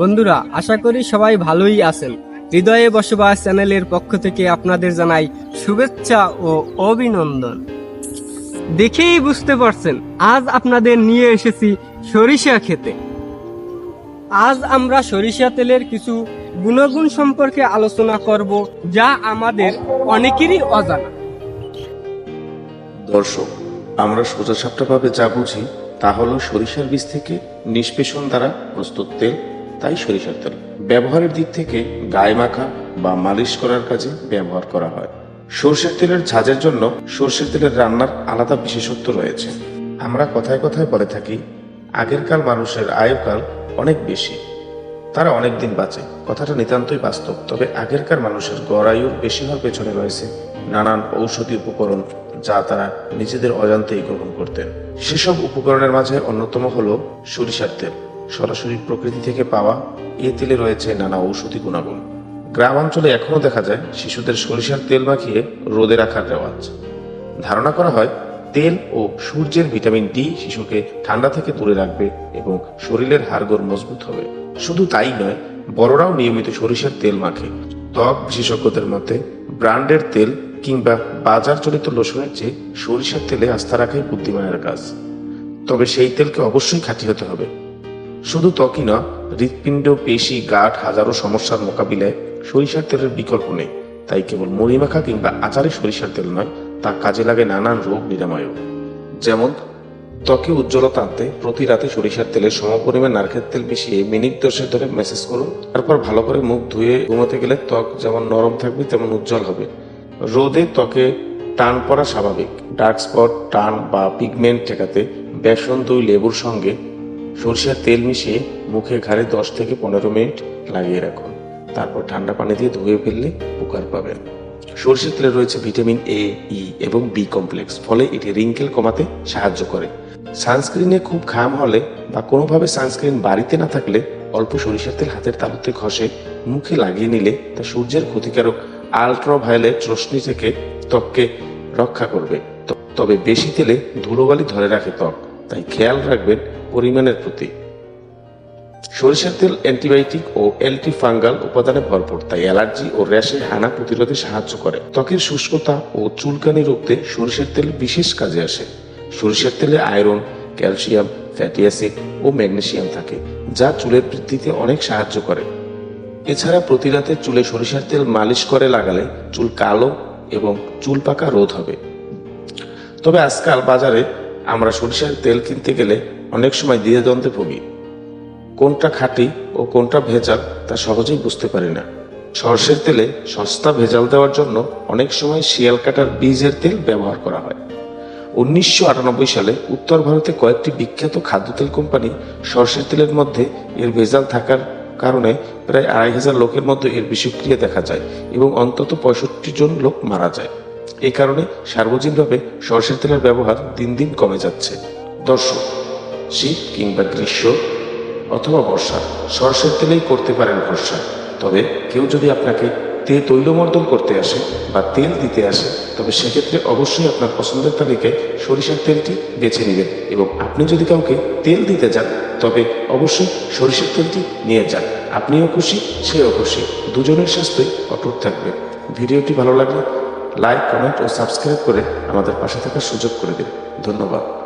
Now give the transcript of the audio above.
বন্ধুরা, আশা করি সবাই ভালোই আছেন। হৃদয়ে বসবাস চ্যানেলের পক্ষ থেকে আপনাদের জানাই শুভেচ্ছা ও অভিনন্দন। দেখেই বুঝতে পারছেন, আজ আপনাদের নিয়ে এসেছি সরিষা খেতে। আজ আমরা সরিষা তেলের কিছু গুণগুণ সম্পর্কে আলোচনা করব, যা আমাদের অনেকেরই অজানা। দর্শক, আমরা সোজাসাপটাভাবে যা বুঝি তা হলো সরিষার বীজ থেকে নিষ্পেষণ দ্বারা প্রস্তুত তেল তাই সরিষার তেল। ব্যবহারের দিক থেকে গায়ে মাখা বা মালিশ করার কাজে ব্যবহার করা হয়। সর্ষের তেলের ঝাঁজের জন্য সর্ষের তেলের রান্নার আলাদা বিশেষত্ব রয়েছে। আমরা কথায় কথায় বলে থাকি আগেরকার মানুষের আয়ুকাল অনেক বেশি। তারা অনেক দিন বাঁচে। কথাটা নিতান্তই বাস্তব। তবে আগেরকার মানুষের গড় আয়ুর বেশি হওয়ার পেছনে রয়েছে নানান ঔষধি উপকরণ যা তারা নিজেদের অজান্তেই গ্রহণ করতেন। সেসব উপকরণের মাঝে অন্যতম হলো সরিষার তেল। সরাসরি প্রকৃতি থেকে পাওয়া এ তেলে রয়েছে নানা ঔষধি গুণাগুণ। গ্রাম অঞ্চলে এখনও দেখা যায় শিশুদের সরিষার তেল মাখিয়ে রোদে রাখার রেওয়াজ। ধারণা করা হয়, তেল ও সূর্যের ভিটামিন ডি শিশুকে ঠান্ডা থেকে দূরে রাখবে এবং শরীরের হাড়গোড় মজবুত হবে। শুধু তাই নয়, বড়রাও নিয়মিত সরিষার তেল মাখে। ত্বক বিশেষজ্ঞদের মতে, ব্র্যান্ডের তেল কিংবা বাজার চলিত লোশনের চেয়ে সরিষার তেলে আস্থা রাখাই বুদ্ধিমানের কাজ। তবে সেই তেলকে অবশ্যই খাঁটি হতে হবে। শুধু ত্বকই না, হৃৎপিণ্ড, পেশি গাঠ হাজারো সমস্যার মোকাবিলায় সরিষার তেলের বিকল্প নেই। তাই কেবল মুড়ি মাখা কিংবা আচারে সরিষার তেল নয়, তা কাজে লাগে নানান রোগ নিরাময়ও। যেমন, ত্বকে উজ্জ্বলতা আনতে প্রতি রাতে সরিষার তেলের সমপরিমাণ নারকেল তেল মিশিয়ে মিনিট দশের ধরে মেসেজ করুন। তারপর ভালো করে মুখ ধুয়ে ঘুমোতে গেলে ত্বক যেমন নরম থাকবে, তেমন উজ্জ্বল হবে। রোদে ত্বকে টান পড়া স্বাভাবিক। ডার্ক স্পট, টান বা পিগমেন্ট ঠেকাতে বেসন, দই, লেবুর সঙ্গে সরিষার তেল মিশিয়ে মুখে ঘাড়ে দশ থেকে পনেরো মিনিট লাগিয়ে রাখুন। তারপর ঠান্ডা পানি দিয়ে ধুয়ে ফেললে উপকার পাবেন। সরষের তেলে রয়েছে ভিটামিন এ ই এবং বি কমপ্লেক্স, ফলে এটি রিঙ্কেল কমাতে সাহায্য করে। সানস্ক্রিনে খুব ঘাম হলে বা কোনোভাবে সানস্ক্রিন বাড়িতে না থাকলে অল্প সরিষার তেল হাতের তালুতে ঘষে মুখে লাগিয়ে নিলে তা সূর্যের ক্ষতিকারক আলট্রাভায়োলেট রশ্মি থেকে ত্বককে রক্ষা করবে। তবে বেশি তেলে ধুলোবালি ধরে রাখে ত্বক। তাই খেয়াল রাখবেন পরিমাণের প্রতি। সরিষার তেল অ্যান্টিবায়োটিক ও অ্যান্টিফাঙ্গাল উপাদানে ভরপুর, তাই অ্যালার্জি ও র্যাশে হানা প্রতিরোধে সাহায্য করে। ত্বকের শুষ্কতা ও চুলকানি রুখতে সরিষার তেল বিশেষ কাজে আসে। সরিষার তেলে আয়রন, ক্যালসিয়াম, ফ্যাটি অ্যাসিড ও ম্যাগনেসিয়াম থাকে, যা চুলের বৃদ্ধিতে অনেক সাহায্য করে। এছাড়া প্রতি রাতে চুলে সরিষার তেল মালিশ করে লাগালে চুল কালো এবং চুল পাকা রোধ হবে। তবে আজকাল বাজারে আমরা সরিষার তেল কিনতে গেলে অনেক সময় দ্বিধাদ্বন্দ্বে ভুগি। কোনটা খাঁটি ও কোনটা ভেজাল তা সহজেই বুঝতে পারি না। সর্ষের তেলে সস্তা ভেজাল দেওয়ার জন্য অনেক সময় শিয়াল কাটার বীজের তেল ব্যবহার করা হয়। উনিশশো আটানব্বই সালে উত্তর ভারতে কয়েকটি বিখ্যাত খাদ্য তেল কোম্পানি সর্ষের তেলের মধ্যে এর ভেজাল থাকার কারণে প্রায় আড়াই হাজার লোকের মধ্যে এর বিষক্রিয়া দেখা যায় এবং অন্তত পঁয়ষট্টি জন লোক মারা যায়। এই কারণে সার্বজনীনভাবে সর্ষের তেলের ব্যবহার দিন দিন কমে যাচ্ছে। দর্শক, শীত কিংবা গ্রীষ্ম অথবা বর্ষা, সর্ষের তেলেই করতে পারেন ভরসা। তবে কেউ যদি আপনাকে তে তৈলমর্দন করতে আসে বা তেল দিতে আসে, তবে সেক্ষেত্রে অবশ্যই আপনার পছন্দের তালিকায় সরিষার তেলটি বেছে নেবেন এবং আপনি যদি কাউকে তেল দিতে যান, তবে অবশ্যই সরিষার তেলটি নিয়ে যান। আপনিও খুশি, সেও খুশি। দুজনের স্বাস্থ্যই অটুট থাকবে। ভিডিওটি ভালো লাগলে লাইক কমেন্ট ও সাবস্ক্রাইব করে আমাদের পাশে থাকার সুযোগ করে দিন। ধন্যবাদ।